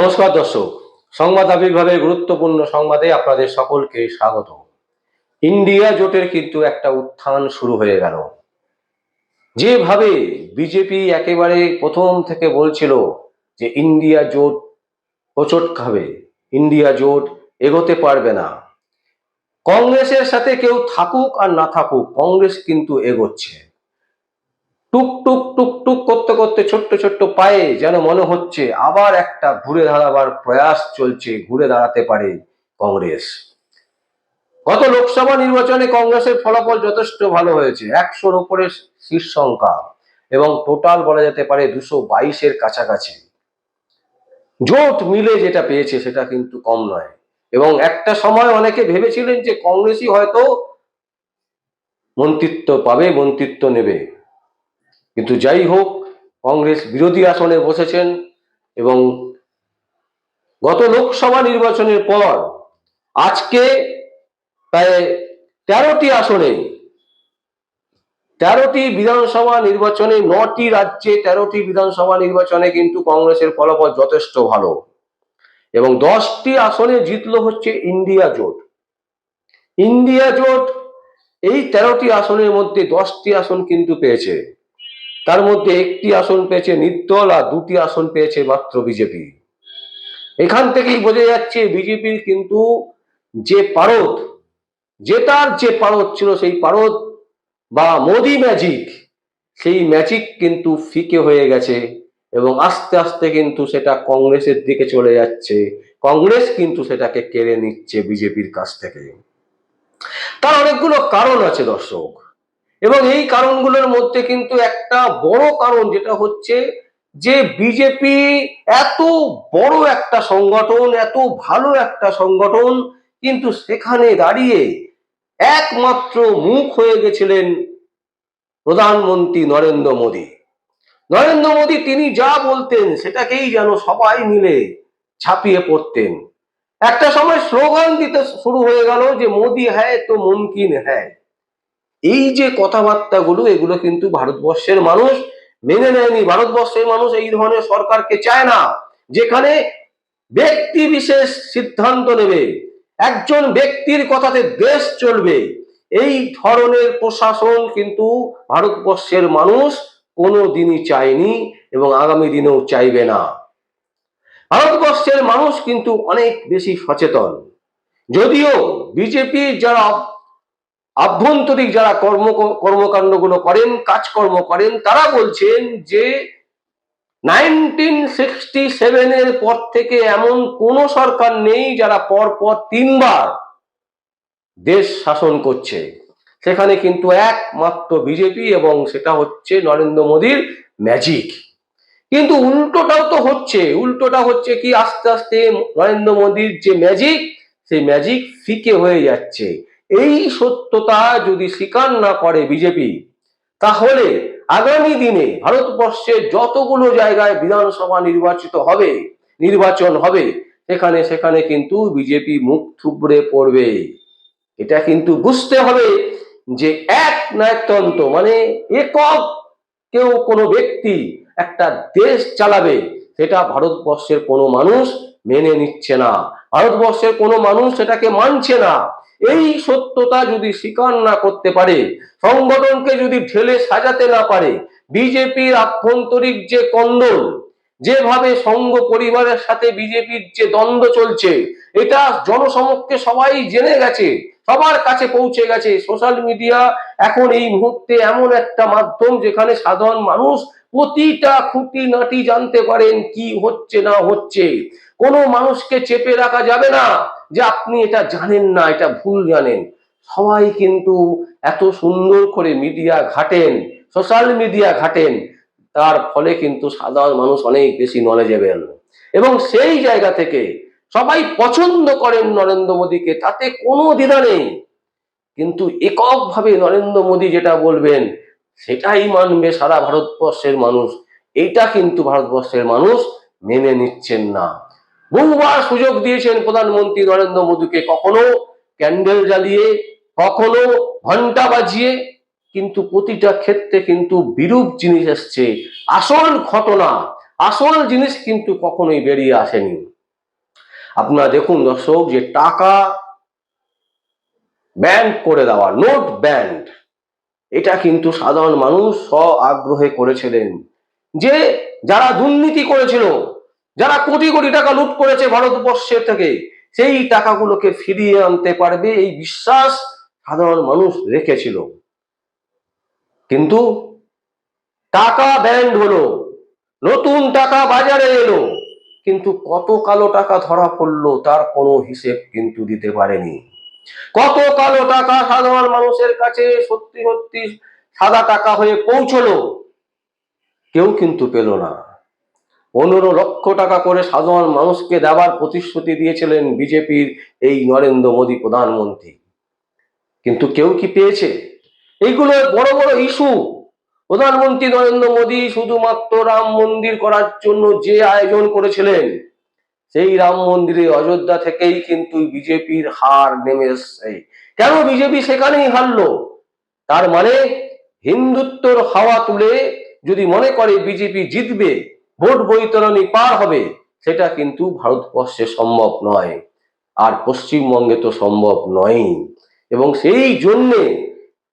নমস্কার দর্শক সংবাদ আবির্ভাবের গুরুত্বপূর্ণ সংবাদে আপনাদের সকলকে স্বাগত ইন্ডিয়া জোটের কিন্তু একটা উত্থান শুরু হয়ে গেল। যেভাবে বিজেপি একেবারে প্রথম থেকে বলছিল যে ইন্ডিয়া জোট হোঁচট খাবে ইন্ডিয়া জোট এগোতে পারবে না। কংগ্রেসের সাথে কেউ থাকুক আর না থাকুক, কংগ্রেস কিন্তু এগোচ্ছে। টুক টুক টুক টুক করতে করতে ছোট্ট ছোট্ট পায়ে যেন মনে হচ্ছে আবার একটা ঘুরে দাঁড়াবার প্রয়াস চলছে, ঘুরে দাঁড়াতে পারে কংগ্রেস। গত লোকসভা নির্বাচনে কংগ্রেসের ফলাফল যথেষ্ট ভালো হয়েছে, একশোর উপরে শীর্ষ সংখ্যা এবং টোটাল বলা যেতে পারে দুশো বাইশের কাছাকাছি। জোট মিলে যেটা পেয়েছে সেটা কিন্তু কম নয় এবং একটা সময় অনেকে ভেবেছিলেন যে কংগ্রেসই হয়তো মন্ত্রিত্ব পাবে, মন্ত্রিত্ব নেবে। কিন্তু যাই হোক, কংগ্রেস বিরোধী আসনে বসেছেন এবং গত লোকসভা নির্বাচনের পর আজকে প্রায় তেরোটি আসনে, তেরোটি বিধানসভা নির্বাচনে নটি রাজ্যে তেরোটি বিধানসভা নির্বাচনে কিন্তু কংগ্রেসের ফলাফল যথেষ্ট ভালো। এবং দশটি আসনে জিতলো হচ্ছে ইন্ডিয়া জোট। ইন্ডিয়া জোট এই তেরোটি আসনের মধ্যে দশটি আসন কিন্তু পেয়েছে। তার মধ্যে একটি আসন পেয়েছে নির্দল আর দুটি আসন পেয়েছে মাত্র বিজেপি। এখান থেকেই বোঝা যাচ্ছে বিজেপির কিন্তু যে পারদ জেতার যে পারদ ছিল সেই পারদ বা মোদি ম্যাজিক সেই ম্যাজিক কিন্তু ফিকে হয়ে গেছে এবং আস্তে আস্তে কিন্তু সেটা কংগ্রেসের দিকে চলে যাচ্ছে। কংগ্রেস কিন্তু সেটাকে কেড়ে নিচ্ছে বিজেপির কাছ থেকে। তার অনেকগুলো কারণ আছে দর্শক। এবং এই কারণগুলোর মধ্যে কিন্তু একটা বড় কারণ যেটা হচ্ছে যে বিজেপি এত বড় একটা সংগঠন, এত ভালো একটা সংগঠন, কিন্তু সেখানে দাঁড়িয়ে একমাত্র মুখ হয়ে গেছিলেন প্রধানমন্ত্রী নরেন্দ্র মোদী। নরেন্দ্র মোদী তিনি যা বলতেন সেটাকেই যেন সবাই মিলে ছাপিয়ে পড়তেন। একটা সময় স্লোগান দিতে শুরু হয়ে গেল যে মোদি হ্যায় তো মুমকিন হ্যায়। এই যে কথাবার্তাগুলো, এগুলো কিন্তু ভারতবর্ষের মানুষ মেনে নেয়নি। ভারতবর্ষের মানুষ এই ধরনের সরকারকে চায় না, যেখানে ব্যক্তি বিশেষ সিদ্ধান্ত নেবে, একজন ব্যক্তির কথাতে দেশ চলবে। এই ধরনের প্রশাসন কিন্তু ভারতবর্ষের মানুষ কোনো দিনই চায়নি এবং আগামী দিনেও চাইবে না। ভারতবর্ষের মানুষ কিন্তু অনেক বেশি সচেতন। যদিও বিজেপির যারা আভ্যন্তরিক যারা কর্ম, কর্মকাণ্ডগুলো করেন, কাজকর্ম করেন, তারা বলছেন যে নাইনটিন সিক্সটি সেভেনের পর থেকে এমন কোন সরকার নেই যারা পর পর তিনবার দেশ শাসন করছে। সেখানে কিন্তু একমাত্র বিজেপি এবং সেটা হচ্ছে নরেন্দ্র মোদীর ম্যাজিক কিন্তু উল্টোটাও তো হচ্ছে, উল্টোটা হচ্ছে কি, আস্তে আস্তে নরেন্দ্র মোদীর যে ম্যাজিক সেই ম্যাজিক ফিকে হয়ে যাচ্ছে। এই সত্যতা যদি স্বীকার না করে বিজেপি, তাহলে আগামী দিনে ভারতবর্ষে যতগুলো জায়গায় বিধানসভা নির্বাচিত হবে, নির্বাচন হবে, সেখানে সেখানে কিন্তু বিজেপি মুখ থুবড়ে পড়বে। এটা কিন্তু বুঝতে হবে যে এক নায়কতন্ত্র মানে একক কেউ কোনো ব্যক্তি একটা দেশ চালাবে, সেটা ভারতবর্ষের কোনো মানুষ মেনে নিচ্ছে না। ভারতবর্ষের কোনো মানুষ সেটাকে মানছে না। এই সত্যতা যদি স্বীকার না করতে পারে, সংগঠনকে যদি ঢেলে সাজাতে না পারে, বিজেপির আভ্যন্তরিক যে কন্দল, যেভাবে সংঘ পরিবারের সাথে বিজেপির যে দ্বন্দ্ব চলছে, এটা জনসমক্ষে সবাই জেনে গেছে, সবার কাছে পৌঁছে গেছে। সোশ্যাল মিডিয়া এখন এই মুহূর্তে এমন একটা মাধ্যম যেখানে সাধারণ মানুষ প্রতিটা খুঁটি নাটি জানতে পারেন কি হচ্ছে না হচ্ছে। কোনো মানুষকে চেপে রাখা যাবে না। যে আপনি এটা জানেন না, এটা ভুল জানেন। সবাই কিন্তু এত সুন্দর করে মিডিয়া ঘাটেন, সোশ্যাল মিডিয়া ঘাটেন, তার ফলে কিন্তু সাধারণ মানুষ অনেক বেশি নলেজেবেল এবং সেই জায়গা থেকে সবাই পছন্দ করেন নরেন্দ্র মোদীকে, তাতে কোনো দ্বিধা নেই। কিন্তু এককভাবে নরেন্দ্র মোদী যেটা বলবেন, সেটাই মানবে সারা ভারতবর্ষের মানুষ। এইটা কিন্তু ভারতবর্ষের মানুষ মেনে নিচ্ছেন না। বহুবার সুযোগ দিয়েছেন প্রধানমন্ত্রী নরেন্দ্র মোদীকে কখনো ক্যান্ডেল জ্বালিয়ে, কখনো ঘণ্টা বাজিয়ে, কিন্তু প্রতিটা ক্ষেত্রে কিন্তু বিরূপ জিনিস এসছে। আসল ঘটনা, আসল জিনিস কিন্তু কখনোই বেরিয়ে আসেনি। আপনারা দেখুন দর্শক, যে টাকা ব্যান্ড করে দেওয়া, নোট ব্যান্ড এটা কিন্তু সাধারণ মানুষ স্ব আগ্রহে করেছিলেন। যে যারা দুর্নীতি করেছিল যারা কোটি কোটি টাকা লুট করেছে ভারতবর্ষের থেকে, সেই টাকাগুলোকে ফিরিয়ে আনতে পারবে এই বিশ্বাস সাধারণ মানুষ রেখেছিল। কিন্তু টাকা ব্যান্ড হলো, নতুন টাকা বাজারে এলো, কিন্তু কত কালো টাকা ধরা পড়ল তার কোনো হিসেব কিন্তু দিতে পারেনি। কত কালো টাকা সাধারণ মানুষের কাছে সত্যি সত্যি সাদা টাকা হয়ে পৌঁছলো, কেউ কিন্তু পেল না। পনেরো লক্ষ টাকা করে সাধারণ মানুষকে দেওয়ার প্রতিশ্রুতি দিয়েছিলেন বিজেপির এই নরেন্দ্র মোদী প্রধানমন্ত্রী। কিন্তু কেউ কি পেয়েছে? এইগুলো বড় বড় ইস্যু। প্রধানমন্ত্রী নরেন্দ্র মোদী শুধুমাত্র রাম মন্দির করার জন্য যে আয়োজন করেছিলেন, সেই রাম মন্দিরে অযোধ্যা থেকেই কিন্তু বিজেপির হার নেমে এসছে। কেন বিজেপি সেখানেই হারলো? তার মানে হিন্দুত্বর হাওয়া তুলে যদি মনে করে বিজেপি জিতবে ভোট বৈতরণী পার হবে, সেটা কিন্তু ভারতবর্ষে সম্ভব নয়। আর পশ্চিমবঙ্গে তো সম্ভব নয় এবং সেই জন্যে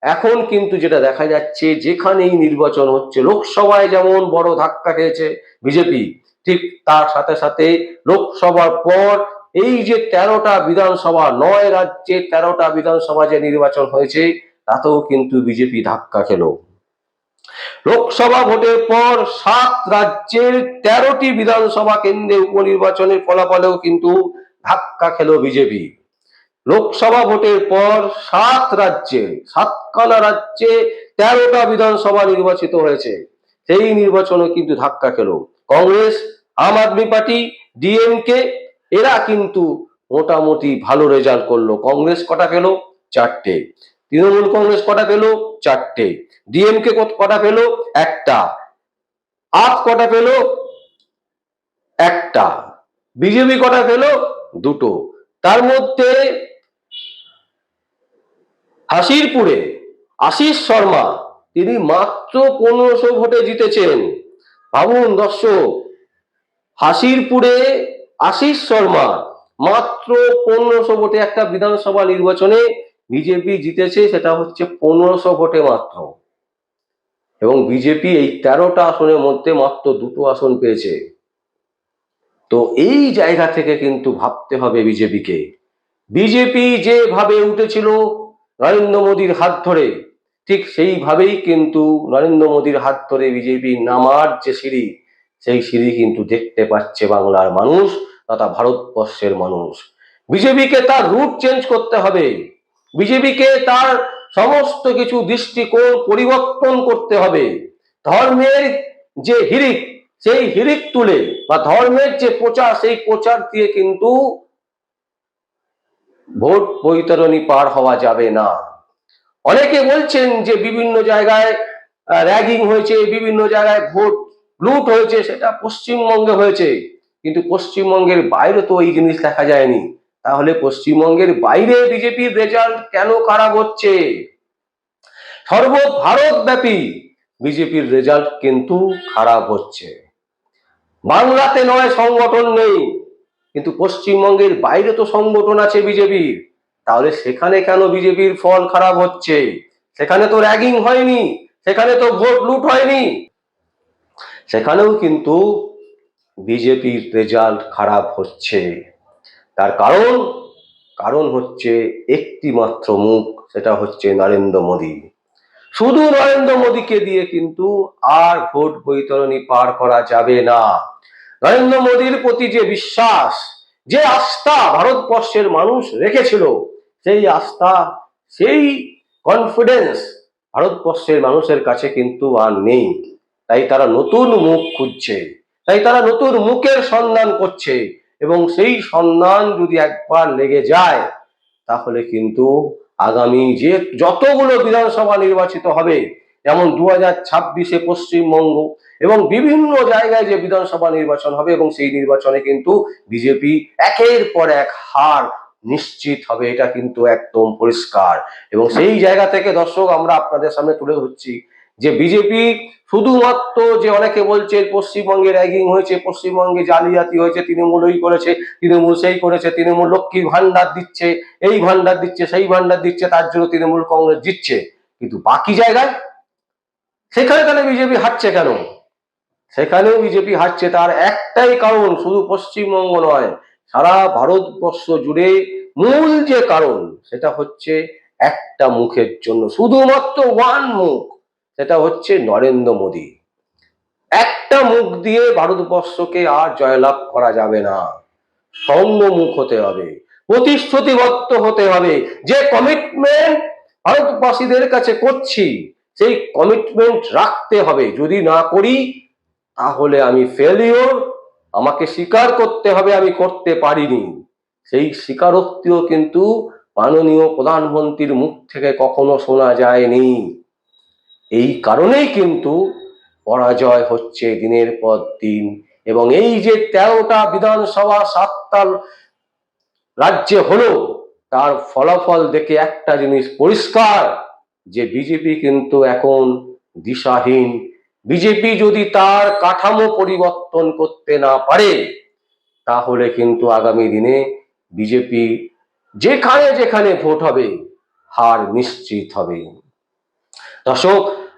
এখন কিন্তু যেটা দেখা যাচ্ছে, যেখানেই নির্বাচন হচ্ছে, লোকসভায় যেমন বড় ধাক্কা খেয়েছে বিজেপি, ঠিক তার সাথে সাথে লোকসভার পর এই যে তেরোটা বিধানসভা, নয় রাজ্যে তেরোটা বিধানসভা যে নির্বাচন হয়েছে, তাতেও কিন্তু বিজেপি ধাক্কা খেলো। লোকসভা ভোটের পর সাত রাজ্যের তেরোটি বিধানসভা কেন্দ্রে উপনির্বাচনের ফলাফলেও কিন্তু ধাক্কা খেল বিজেপি। লোকসভা ভোটের পর সাত রাজ্যে সাতখানা রাজ্যে তেরোটা বিধানসভা নির্বাচিত হয়েছে। সেই নির্বাচনে কিন্তু ধাক্কা খেল। কংগ্রেস, আম আদমি পার্টি, ডিএমকে, এরা কিন্তু মোটামুটি ভালো রেজাল্ট করল। কংগ্রেস কটা পেল চারটে। তৃণমূল কংগ্রেস কটা পেল চারটে। ডিএমকে কটা পেল? একটা। আপ কটা পেল? একটা। বিজেপি কটা পেল? দুটো। তার মধ্যে হাসিরপুরে আশিস শর্মা, তিনি মাত্র পনেরোশো ভোটে জিতেছেন। ভাবুন দর্শক, হাসিরপুরে আশিস শর্মা মাত্র পনেরোশো ভোটে একটা বিধানসভা নির্বাচনে বিজেপি জিতেছে, সেটা হচ্ছে পনেরোশো ভোটে মাত্র। এবং বিজেপি এই তেরোটা আসনের মধ্যে মাত্র দুটো আসন পেয়েছে। তো এই জায়গা থেকে কিন্তু ভাবতে হবে বিজেপিকে। বিজেপি যেভাবে উঠেছিল নরেন্দ্র মোদীর হাত ধরে, ঠিক সেইভাবেই কিন্তু নরেন্দ্র মোদীর হাত ধরে বিজেপি নামার যে সিঁড়ি, সেই সিঁড়ি কিন্তু দেখতে পাচ্ছে বাংলার মানুষ তথা ভারতবর্ষের মানুষ। বিজেপিকে তার রুট চেঞ্জ করতে হবে। বিজেপিকে তার সমস্ত কিছু দৃষ্টিকোণ পরিবর্তন করতে হবে। ধর্মের যে হিরিক, সেই হিরিক তুলে বা ধর্মের যে প্রচার, সেই প্রচার দিয়ে কিন্তু ভোট বৈতরণী পার হওয়া যাবে না। অনেকে বলছেন যে বিভিন্ন জায়গায় র্যাগিং হয়েছে, বিভিন্ন জায়গায় ভোট লুট হয়েছে, সেটা পশ্চিমবঙ্গে হয়েছে। কিন্তু পশ্চিমবঙ্গের বাইরে তো এই জিনিস দেখা যায়নি। তাহলে পশ্চিমবঙ্গের বাইরে বিজেপির রেজাল্ট কেন খারাপ হচ্ছে? সর্বভারতব্যাপী বিজেপির রেজাল্ট কিন্তু খারাপ হচ্ছে। বাংলাতে নয়, সংগঠন নেই। কিন্তু পশ্চিমবঙ্গের বাইরে তো সংগঠন আছে বিজেপির। তাহলে সেখানে কেন বিজেপির ফল খারাপ হচ্ছে? সেখানে তো র্যাগিং হয়নি, সেখানে তো ভোট লুট হয়নি। সেখানেও কিন্তু বিজেপির রেজাল্ট খারাপ হচ্ছে। তার কারণ কারণ হচ্ছে একটি মাত্র মুখ, সেটা হচ্ছে নরেন্দ্র মোদী। শুধু নরেন্দ্র মোদীকে দিয়ে কিন্তু আর ভোট বৈতরণী পার করা যাবে না। নরেন্দ্র মোদীর প্রতি যে বিশ্বাস, যে আস্থা ভারতবর্ষের মানুষ রেখেছিল, সেই আস্থা, সেই কনফিডেন্স ভারতবর্ষের মানুষের কাছে কিন্তু আর নেই। তাই তারা নতুন মুখ খুঁজছে, তাই তারা নতুন মুখের সন্ধান করছে। এবং সেই সন্ধান যদি একবার লেগে যায়, তাহলে কিন্তু আগামী যে যতগুলো বিধানসভা নির্বাচিত হবে, যেমন দু হাজার ছাব্বিশে পশ্চিমবঙ্গ এবং বিভিন্ন জায়গায় যে বিধানসভা নির্বাচন হবে এবং সেই নির্বাচনে কিন্তু বিজেপি একের পর এক হার নিশ্চিত হবে, এটা কিন্তু একদম পরিষ্কার। এবং সেই জায়গা থেকে দর্শক, আমরা আপনাদের সামনে তুলে ধরছি যে বিজেপি শুধুমাত্র যে অনেকে বলছে পশ্চিমবঙ্গে র্যাগিং হয়েছে, পশ্চিমবঙ্গে জালিয়াতি হয়েছে তৃণমূল ওই করেছে, তৃণমূল সেই করেছে, তৃণমূল লক্ষ্মীর ভান্ডার দিচ্ছে, এই ভান্ডার দিচ্ছে, সেই ভান্ডার দিচ্ছে, তার জন্য তৃণমূল কংগ্রেস জিতছে। কিন্তু বাকি জায়গায়? সেখানে তাহলে বিজেপি হারছে কেন? সেখানেও বিজেপি হারছে, তার একটাই কারণ শুধু পশ্চিমবঙ্গ নয়, সারা ভারতবর্ষ জুড়ে মূল যে কারণ, সেটা হচ্ছে একটা মুখের জন্য, শুধুমাত্র ওয়ান মুখ। সেটা হচ্ছে নরেন্দ্র মোদী। একটা মুখ দিয়ে ভারতবর্ষকে আর জয়লাভ করা যাবে না। মুখ হতে হবে, প্রতিশ্রুতিবদ্ধ হতে হবে। যে কমিটমেন্ট ভারতবাসীদের কাছে করছি, সেই কমিটমেন্ট রাখতে হবে। যদি না করি, তাহলে আমি ফেলিওর আমাকে স্বীকার করতে হবে, আমি করতে পারিনি। সেই স্বীকারোক্তিও কিন্তু মাননীয় প্রধানমন্ত্রীর মুখ থেকে কখনো শোনা যায়নি। এই কারণেই কিন্তু পরাজয় হচ্ছে দিনের পর দিন। এবং এই যে তেরোটা বিধানসভা সাতটা রাজ্যে হলো, তার ফলাফল দেখে একটা জিনিস পরিষ্কার, যে বিজেপি কিন্তু এখন দিশাহীন। বিজেপি যদি তার কাঠামো পরিবর্তন করতে না পারে, তাহলে কিন্তু আগামী দিনে বিজেপি যেখানে যেখানে ভোট হবে, হার নিশ্চিত হবে। দর্শক